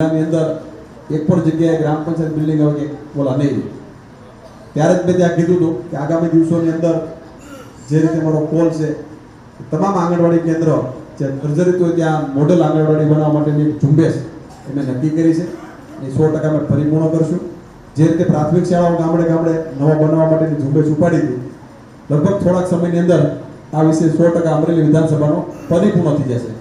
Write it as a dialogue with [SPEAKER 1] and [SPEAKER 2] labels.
[SPEAKER 1] જિલ્લાની અંદર એક પણ જગ્યાએ ગ્રામ પંચાયત બિલ્ડિંગ હવે કે બોલા નહીં. ત્યારે જ મેં ત્યાં કીધું હતું કે આગામી દિવસોની અંદર જે રીતે મારો કોલ છે, તમામ આંગણવાડી કેન્દ્ર જે સર્જરિત હોય ત્યાં મોડેલ આંગણવાડી બનાવવા માટેની ઝુંબેશ એ મેં નક્કી કરી છે. એ સો ટકા અમે પરિપૂર્ણ કરશું. જે રીતે પ્રાથમિક શાળાઓ ગામડે ગામડે નવા બનાવવા માટેની ઝુંબેશ ઉપાડી હતી, લગભગ થોડાક સમયની અંદર આ વિશે સો ટકા અમરેલી વિધાનસભાનો પરિપૂર્ણ થઈ જશે.